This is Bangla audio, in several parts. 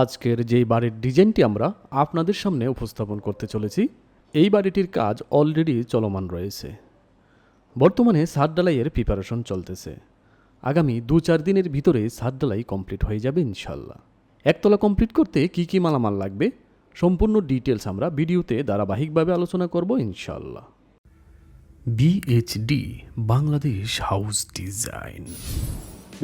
আজকের যেই বাড়ির ডিজাইনটি আমরা আপনাদের সামনে উপস্থাপন করতে চলেছি, এই বাড়িটির কাজ অলরেডি চলমান রয়েছে। বর্তমানে সাত ডালাইয়ের প্রিপারেশন চলতেছে। আগামী দু চার দিনের ভিতরে সাত ডালাই কমপ্লিট হয়ে যাবে ইনশাল্লাহ একতলা কমপ্লিট করতে কি কি মালামাল লাগবে, সম্পূর্ণ ডিটেলস আমরা ভিডিওতে ধারাবাহিকভাবে আলোচনা করব ইনশাল্লাহ বিএইচডি বাংলাদেশ হাউস ডিজাইন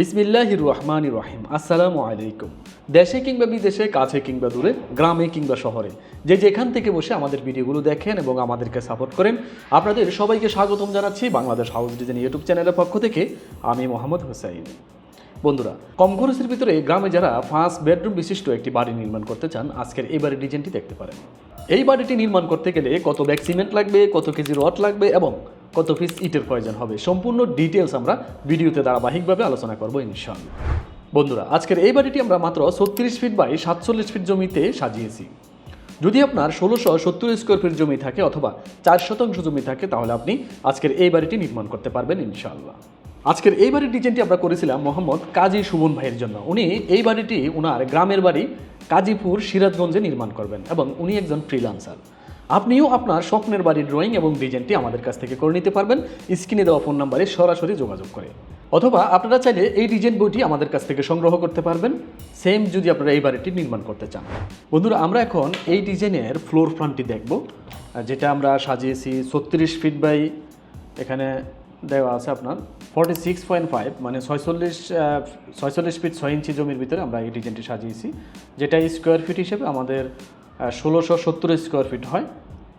বিসমিল্লাহ রহমান রহিম। আসসালামু আলাইকুম। দেশে কিংবা বিদেশে, কাছে কিংবা দূরে, গ্রামে কিংবা শহরে, যে যেখান থেকে বসে আমাদের ভিডিওগুলো দেখেন এবং আমাদেরকে সাপোর্ট করেন, আপনাদের সবাইকে স্বাগতম জানাচ্ছি বাংলাদেশ হাউস ডিজাইন ইউটিউব চ্যানেলের পক্ষ থেকে, আমি মোহাম্মদ হোসাইন। বন্ধুরা, কম খরচের ভিতরে গ্রামে যারা ফার্স্ট বেডরুম বিশিষ্ট একটি বাড়ি নির্মাণ করতে চান, আজকের এই বাড়ির ডিজাইনটি দেখতে পারেন। এই বাড়িটি নির্মাণ করতে গেলে কত ব্যাগ সিমেন্ট লাগবে, কত কেজি রড লাগবে এবং কত পিস ইটের প্রয়োজন হবে? সম্পূর্ণ ডিটেলস আমরা ভিডিওতে ধারাবাহিকভাবে আলোচনা করব ইনশাআল্লাহ। বন্ধুরা, আজকের এই বাড়িটি আমরা মাত্র ছত্রিশ ফিট বাই সাতচল্লিশ ফিট জমিতে সাজিয়েছি। যদি আপনার ষোলোশো সত্তর স্কোয়ার ফিট জমি থাকে অথবা চার শতাংশ জমি থাকে, তাহলে আপনি আজকের এই বাড়িটি নির্মাণ করতে পারবেন ইনশাল্লাহ আজকের এই বাড়ির ডিজাইনটি আমরা করেছিলাম মোহাম্মদ কাজী সুবন ভাইয়ের জন্য। উনি এই বাড়িটি, উনার গ্রামের বাড়ি কাজীপুর সিরাজগঞ্জে নির্মাণ করবেন এবং উনি একজন ফ্রিলান্সার আপনিও আপনার স্বপ্নের বাড়ির ড্রয়িং এবং ডিজাইনটি আমাদের কাছ থেকে করে নিতে পারবেন। স্ক্রিনে দেওয়া ফোন নাম্বারে সরাসরি যোগাযোগ করে। অথবা আপনারা চাইলে এই ডিজাইন বইটি আমাদের কাছ থেকে সংগ্রহ করতে পারবেন। সেম যদি আপনারা এই বাড়িটি নির্মাণ করতে চান। বন্ধুরা, আমরা এখন এই ডিজাইনের ফ্লোর প্ল্যানটি দেখব। যেটা আমরা সাজিয়েছি ছত্রিশ ফিট বাই এখানে দেওয়া আছে আপনার ফর্টি সিক্স পয়েন্ট ফাইভ মানে ছয়চল্লিশ ছয়চল্লিশ ফিট ছয় ইঞ্চি জমির ভিতরে আমরা এই ডিজাইনটি সাজিয়েছি। যেটা স্কোয়ার ফিট হিসেবে আমাদের ষোলোশো সত্তর স্কোয়ার ফিট হয়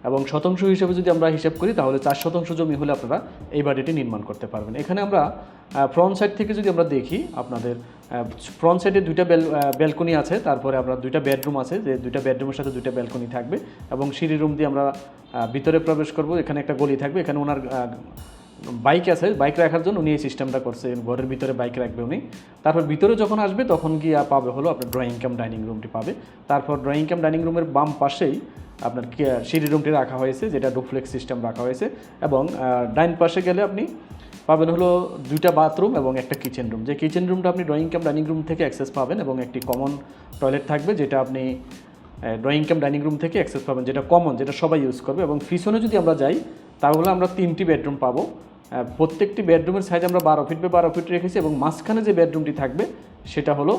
এবং শতাংশ হিসেবে যদি আমরা হিসাব করি, তাহলে চার শতাংশ জমি হলে আপনারা এই বাড়িটি নির্মাণ করতে পারবেন। এখানে আমরা ফ্রন্ট সাইড থেকে যদি আমরা দেখি আপনাদের ফ্রন্ট সাইডে দুইটা বেল ব্যালকনি আছে, তারপরে আপনার দুইটা বেডরুম আছে, যে দুইটা বেডরুমের সাথে দুইটা ব্যালকনি থাকবে এবং সিঁড়ি রুম দিয়ে আমরা ভিতরে প্রবেশ করব, এখানে একটা গলি থাকবে, এখানে ওনার বাইক আছে, বাইক রাখার জন্য উনি এই সিস্টেমটা করছে, ঘরের ভিতরে বাইক রাখবে উনি। তারপর ভিতরে যখন আসবে, তখন গিয়ে পাবে হলো আপনার ড্রয়িং কাম ডাইনিং রুমটি পাবে। তারপর ড্রয়িং কাম ডাইনিং রুমের বাম পাশেই আপনার সিঁড়ি রুমটি রাখা হয়েছে, যেটা ডুপ্লেক্স সিস্টেম রাখা হয়েছে। এবং ডাইন পাশে গেলে আপনি পাবেন হলো দুইটা বাথরুম এবং একটা কিচেন রুম যে কিচেন রুমটা আপনি ড্রয়িং কাম ডাইনিং রুম থেকে অ্যাক্সেস পাবেন এবং একটি কমন টয়লেট থাকবে, যেটা আপনি ড্রয়িং কাম ডাইনিং রুম থেকে অ্যাক্সেস পাবেন, যেটা কমন যেটা সবাই ইউজ করবে। এবং পিছনে যদি আমরা যাই, তাহলে আমরা তিনটি বেডরুম পাবো। প্রত্যেকটি বেডরুমের সাইজ আমরা বারো ফিট বাই বারো ফিট রেখেছি এবং মাঝখানে যে বেডরুমটি থাকবে, সেটা হলো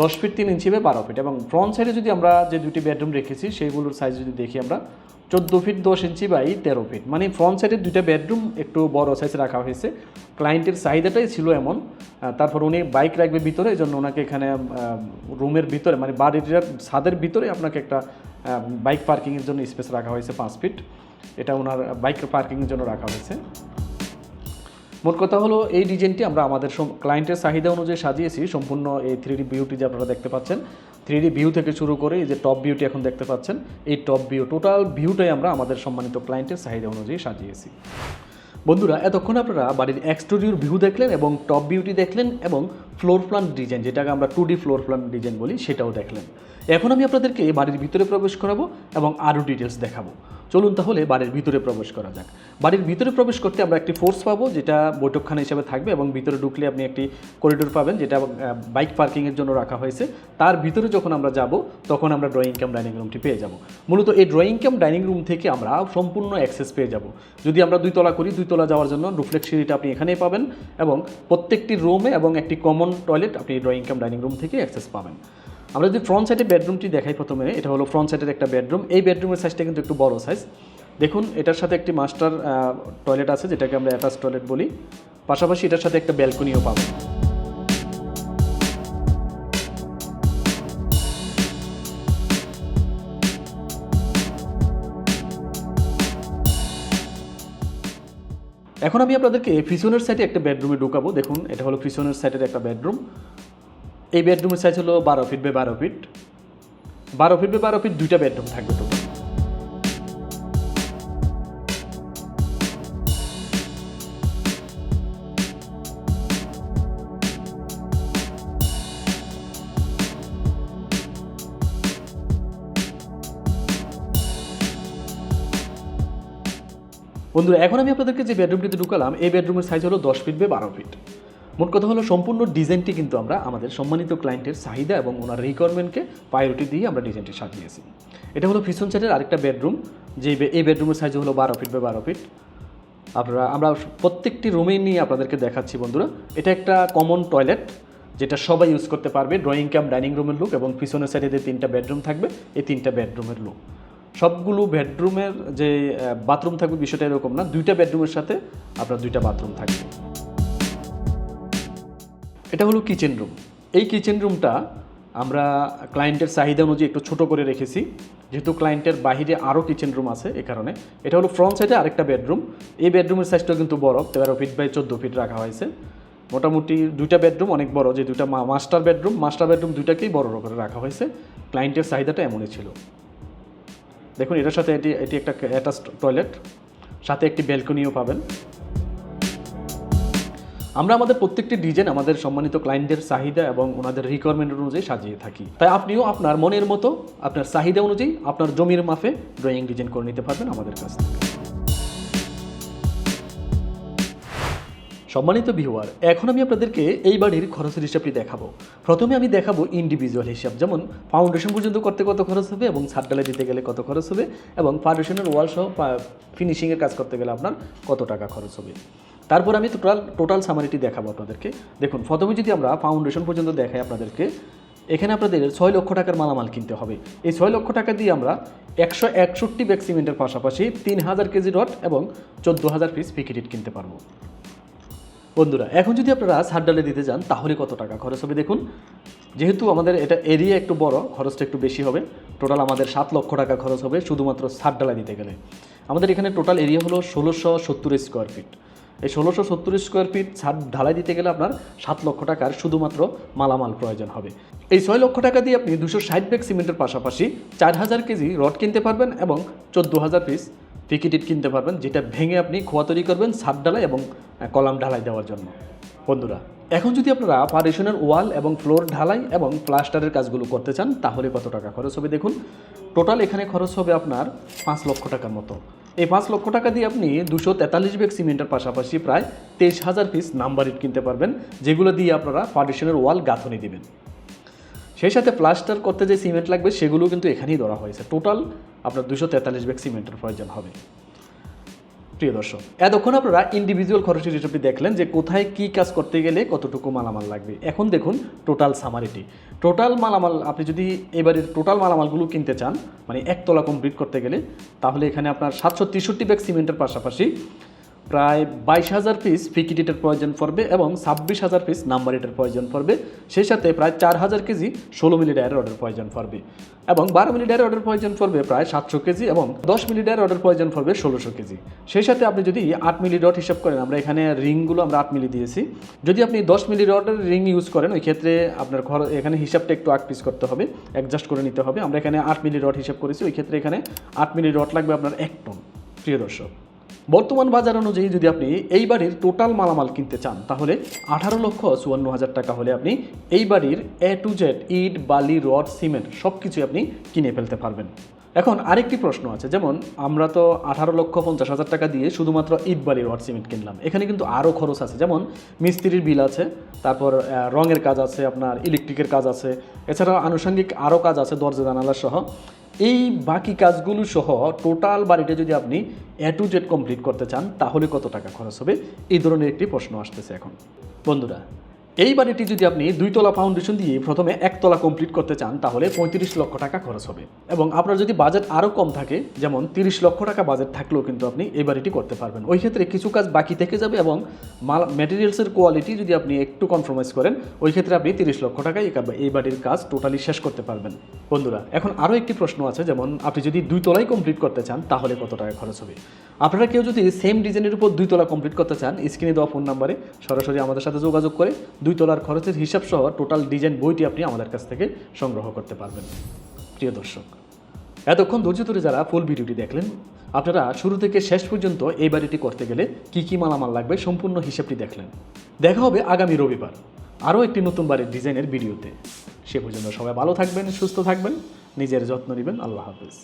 দশ ফিট তিন ইঞ্চি বাই বারো ফিট এবং ফ্রন্ট সাইডে যদি আমরা যে দুটি বেডরুম রেখেছি, সেইগুলোর সাইজ যদি দেখি আমরা, চোদ্দ ফিট দশ ইঞ্চি বাই তেরো ফিট মানে ফ্রন্ট সাইডের দুইটা বেডরুম একটু বড় সাইজ রাখা হয়েছে। ক্লায়েন্টের চাহিদাটাই ছিল এমন। তারপর উনি বাইক রাখবে ভিতরে এই জন্য ওনাকে এখানে রুমের ভিতরে মানে বাড়িটার ছাদের ভিতরে আপনাকে একটা বাইক পার্কিংয়ের জন্য স্পেস রাখা হয়েছে পাঁচ ফিট এটা ওনার বাইক পার্কিংয়ের জন্য রাখা হয়েছে। মোট কথা হলো, এই ডিজাইনটি আমরা আমাদের ক্লায়েন্টের চাহিদা অনুযায়ী সাজিয়েছি। সম্পূর্ণ এই থ্রি ডি ভিউটি যে আপনারা দেখতে পাচ্ছেন থ্রি ডি ভিউ থেকে শুরু করে এই যে টপ ভিউটি এখন দেখতে পাচ্ছেন, এই টপ ভিউ টোটাল ভিউটাই আমরা আমাদের সম্মানিত ক্লায়েন্টের চাহিদা অনুযায়ী সাজিয়েছি। বন্ধুরা, এতক্ষণ আপনারা বাড়ির এক্সটেরিয়র ভিউ দেখলেন এবং টপ ভিউটি দেখলেন এবং ফ্লোর প্ল্যান ডিজাইন যেটাকে আমরা two D floor plan design বলি, সেটাও দেখলেন। এখন আমি আপনাদেরকে বাড়ির ভিতরে প্রবেশ করাবো এবং আরও ডিটেলস দেখাবো। চলুন তাহলে বাড়ির ভিতরে প্রবেশ করা যাক। বাড়ির ভিতরে প্রবেশ করতে আমরা একটি ফোর্স পাবো, যেটা বৈঠকখানা হিসেবে থাকবে এবং ভিতরে ঢুকলে আপনি একটি করিডোর পাবেন, যেটা বাইক পার্কিংয়ের জন্য রাখা হয়েছে। তার ভিতরে যখন আমরা যাব, তখন আমরা ড্রয়িং ক্যাম ডাইনিং রুমটি পেয়ে যাব। মূলত এই ড্রয়িং ক্যাম ডাইনিং রুম থেকে আমরা সম্পূর্ণ অ্যাক্সেস পেয়ে যাব। যদি আমরা দুই তলা করি, দুই তলা যাওয়ার জন্য ডুপ্লেক্স সিঁড়িটা আপনি এখানেই পাবেন এবং প্রত্যেকটি রুমে এবং একটি কমন টয়লেট আপনি ড্রয়িং ক্যাম ডাইনিং রুম থেকে অ্যাক্সেস পাবেন। আমরা যদি ফ্রন্ট সাইডে বেডরুমটি দেখাই প্রথমে, এটা হলো ফ্রন্ট সাইডের একটা বেডরুম এই বেডরুমের সাইজটা কিন্তু একটু বড় সাইজ দেখুন, এটার সাথে একটি মাস্টার টয়লেট আছে, যেটাকে আমরা অ্যাটাচ টয়লেট বলি। পাশাপাশি এটার সাথে একটা ব্যালকনিও পাবো। এখন আমি আপনাদেরকে পিছনের সাইডে একটা বেডরুমে ঢুকাবো। দেখুন, এটা হলো পিছনের সাইডের একটা বেডরুম এই বেডরুমের সাইজ হলো বারো ফিট বাই বারো ফিট বারো ফিট বাই বারো ফিট দুইটা বেডরুম থাকবে তো বন্ধুরা, এখন আমি আপনাদেরকে যে বেডরুমটিতে ঢুকালাম, এই বেডরুমের সাইজ হলো দশ ফিট বাই বারো ফিট মোট কথা হলো সম্পূর্ণ ডিজাইনটি কিন্তু আমরা আমাদের সম্মানিত ক্লায়েন্টের চাহিদা এবং ওনার রিকোয়ারমেন্টকে প্রায়োরিটি দিয়ে আমরা ডিজাইনটি সাজিয়েছি। এটা হলো পিছন সাইডের আরেকটা বেডরুম যে এই বেডরুমের সাইজ হলো বারো ফিট বাই বারো ফিট আপনারা, আমরা প্রত্যেকটি রুমেই নিয়ে আপনাদেরকে দেখাচ্ছি বন্ধুরা। এটা একটা কমন টয়লেট যেটা সবাই ইউজ করতে পারবে ড্রয়িং ক্যাম্প ডাইনিং রুমের লুক এবং পিছনের সাইডে যে তিনটা বেডরুম থাকবে, এই তিনটা বেডরুমের লুক সবগুলো বেডরুমের যে বাথরুম থাকবে, বিষয়টা এরকম না। দুইটা বেডরুমের সাথে আপনার দুইটা বাথরুম থাকবে। এটা হলো কিচেন রুম এই কিচেন রুমটা আমরা ক্লায়েন্টের চাহিদা অনুযায়ী একটু ছোট করে রেখেছি। যেহেতু ক্লায়েন্টের বাইরে আরও কিচেন রুম আছে এ কারণে। এটা হলো ফ্রন্ট সাইডে আরেকটা বেডরুম এই বেডরুমের সাইজটাও কিন্তু বড়, তেরো ফিট বাই চোদ্দ ফিট রাখা হয়েছে। মোটামুটি দুইটা বেডরুম অনেক বড়, যে দুইটা মাস্টার বেডরুম মাস্টার বেডরুম দুইটাকেই বড় করে রাখা হয়েছে। ক্লায়েন্টের চাহিদাটা এমনই ছিল। দেখুন, এটার সাথে এটি এটি একটা অ্যাটাচ টয়লেট সাথে একটি ব্যালকনিও পাবেন। আমরা আমাদের প্রত্যেকটি ডিজাইন আমাদের সম্মানিত ক্লায়েন্টদের চাহিদা এবং ওনাদের রিকোয়ারমেন্ট অনুযায়ী সাজিয়ে থাকি। তাই আপনিও আপনার মনের মতো, আপনার চাহিদা অনুযায়ী আপনার জমির মাফে ড্রয়িং ডিজাইন করে নিতে পারবেন আমাদের কাছ থেকে। সম্মানিত ভিউয়ার এখন আমি আপনাদেরকে এই বাড়ির খরচের হিসাবটি দেখাবো। প্রথমে আমি দেখাবো ইন্ডিভিজুয়াল হিসাব, যেমন ফাউন্ডেশন পর্যন্ত করতে কত খরচ হবে এবং ছাদ ডালাই দিতে গেলে কত খরচ হবে এবং ফাউন্ডেশনের ওয়াল সহ ফিনিশিংয়ের কাজ করতে গেলে আপনার কত টাকা খরচ হবে। তারপর আমি টোটাল টোটাল সামারিটি দেখাবো আপনাদেরকে। দেখুন, প্রথমে যদি আমরা ফাউন্ডেশন পর্যন্ত দেখাই আপনাদেরকে, এখানে আপনাদের ছয় লক্ষ টাকার মালামাল কিনতে হবে। এই ছয় লক্ষ টাকা দিয়ে আমরা একশো একষট্টি ব্যাগ সিমেন্টের পাশাপাশি তিন হাজার কেজি রড এবং চোদ্দ হাজার পিস পিকেটিট কিনতে পারব। বন্ধুরা, এখন যদি আপনারা ছাদ ডালে দিতে যান, তাহলে কত টাকা খরচ হবে দেখুন? যেহেতু আমাদের এটা এরিয়া একটু বড়, খরচটা একটু বেশি হবে। টোটাল আমাদের সাত লক্ষ টাকা খরচ হবে শুধুমাত্র ছাদ ডালা দিতে গেলে। আমাদের এখানে টোটাল এরিয়া হলো ষোলোশো সত্তর স্কোয়ার ফিট এই ষোলোশো সত্তর স্কোয়ার ফিট ছাদ ঢালাই দিতে গেলে আপনার সাত লক্ষ টাকার শুধুমাত্র মালামাল প্রয়োজন হবে। এই ছয় লক্ষ টাকা দিয়ে আপনি দুশো ষাট ব্যাগ সিমেন্টের পাশাপাশি চার হাজার কেজি রড কিনতে পারবেন এবং চোদ্দ হাজার পিস পিকিটিট কিনতে পারবেন, যেটা ভেঙে আপনি খোয়া তৈরি করবেন ছাদ ঢালাই এবং কলাম ঢালাই দেওয়ার জন্য। বন্ধুরা, এখন যদি আপনারা পারেশনের ওয়াল এবং ফ্লোর ঢালাই এবং প্লাস্টারের কাজগুলো করতে চান, তাহলে কত টাকা খরচ হবে দেখুন? টোটাল এখানে খরচ হবে আপনার পাঁচ লক্ষ টাকার মতো। এই পাঁচ লক্ষ টাকা দিয়ে আপনি দুশো তেতাল্লিশ বেগ সিমেন্টের পাশাপাশি প্রায় তেইশ হাজার পিস নাম্বার ইট কিনতে পারবেন, যেগুলো দিয়ে আপনারা পার্টিশনের ওয়াল গাঁথনি দেবেন। সেই সাথে প্লাস্টার করতে যে সিমেন্ট লাগবে সেগুলো কিন্তু এখানেই ধরা হয়েছে। টোটাল আপনার দুশো তেতাল্লিশ বেগ সিমেন্টের প্রয়োজন হবে। প্রিয় দর্শক, এতক্ষণ আপনারা ইন্ডিভিজুয়াল খরচের হিসেবে দেখলেন যে কোথায় কি কাজ করতে গেলে কতটুকু মালামাল লাগবে। এখন দেখুন টোটাল সামারিটি টোটাল মালামাল, আপনি যদি এবারে টোটাল মালামালগুলো কিনতে চান মানে একতলা কমপ্লিট করতে গেলে, তাহলে এখানে আপনার সাতশো তেষট্টি ব্যাগ সিমেন্টের পাশাপাশি প্রায় বাইশ হাজার পিস ফিকিটিটের প্রয়োজন পড়বে এবং ছাব্বিশ হাজার পিস নাম্বার ইটের প্রয়োজন পড়বে। সেই সাথে প্রায় চার হাজার কেজি ষোলো মিলি ডায়ের অর্ডার প্রয়োজন পড়বে। এবং বারো মিলি ডায়ের অর্ডার প্রয়োজন পড়বে প্রায় সাতশো কেজি এবং দশ মিলি ডায়ের অর্ডার প্রয়োজন পড়বে ষোলোশো কেজি। সেই সাথে আপনি যদি আট মিলি ডট হিসাব করেন, আমরা এখানে রিংগুলো আমরা আট মিলি দিয়েছি। যদি আপনি দশ মিলি ডটের রিং ইউজ করেন, ওই ক্ষেত্রে আপনার ঘর, এখানে হিসাবটা একটু আট পিস করতে হবে অ্যাডজাস্ট করে নিতে হবে। আমরা এখানে আট মিলি ডট হিসাব করেছি, ওই ক্ষেত্রে এখানে আট মিলি ডট লাগবে আপনার এক টন। প্রিয় দর্শক বর্তমান বাজার অনুযায়ী যদি আপনি এই বাড়ির টোটাল মালামাল কিনতে চান, তাহলে আঠারো লক্ষ চুয়ান্ন হাজার টাকা হলে আপনি এই বাড়ির এ টু জেড ইট, বালি, রড, সিমেন্ট সব কিছুই আপনি কিনে ফেলতে পারবেন। এখন আরেকটি প্রশ্ন আছে, যেমন আমরা তো আঠারো লক্ষ পঞ্চাশ হাজার টাকা দিয়ে শুধুমাত্র ইট, বালি, রড, সিমেন্ট কিনলাম। এখানে কিন্তু আরও খরচ আছে, যেমন মিস্ত্রির বিল আছে, তারপর রঙের কাজ আছে, আপনার ইলেকট্রিকের কাজ আছে এছাড়াও আনুষঙ্গিক আরও কাজ আছে, দরজা, জানালা সহ। এই বাকি কাজগুলো সহ টোটাল বাড়িটা যদি আপনি এ টু জেড কমপ্লিট করতে চান, তাহলে কত টাকা খরচ হবে? এই ধরনের একটি প্রশ্ন আসতেছে এখন। বন্ধুরা এই বাড়িটি যদি আপনি দুইতলা ফাউন্ডেশন দিয়ে প্রথমে একতলা কমপ্লিট করতে চান, তাহলে পঁয়ত্রিশ লক্ষ টাকা খরচ হবে। এবং আপনার যদি বাজেট আরও কম থাকে, যেমন তিরিশ লক্ষ টাকা বাজেট থাকলেও কিন্তু আপনি এই বাড়িটি করতে পারবেন। ওই ক্ষেত্রে কিছু কাজ বাকি থেকে যাবে এবং মাল ম্যাটেরিয়ালসের কোয়ালিটি যদি আপনি একটু কম্প্রোমাইজ করেন, ওই ক্ষেত্রে আপনি তিরিশ লক্ষ টাকায় এই বাড়ির কাজ টোটালি শেষ করতে পারবেন। বন্ধুরা, এখন আরও একটি প্রশ্ন আছে, যেমন আপনি যদি দুই তলাই কমপ্লিট করতে চান, তাহলে কত টাকা খরচ হবে? আপনারা কেউ যদি সেম ডিজাইনের উপর দুই তলা কমপ্লিট করতে চান স্ক্রিনে দেওয়া ফোন নাম্বারে সরাসরি আমাদের সাথে যোগাযোগ করে দুই তলার খরচের হিসাব সহ টোটাল ডিজাইন বইটি আপনি আমাদের কাছ থেকে সংগ্রহ করতে পারবেন। প্রিয় দর্শক, এতক্ষণ ধৈর্য ধরে যারা ফুল ভিডিওটি দেখলেন, আপনারা শুরু থেকে শেষ পর্যন্ত এই বাড়িটি করতে গেলে কি কি মালামাল লাগবে সম্পূর্ণ হিসাবটি দেখলেন। দেখা হবে আগামী রবিবার আরও একটি নতুন বাড়ির ডিজাইনের ভিডিওতে। সে পর্যন্ত সবাই ভালো থাকবেন, সুস্থ থাকবেন, নিজের যত্ন নেবেন। আল্লাহ হাফেজ।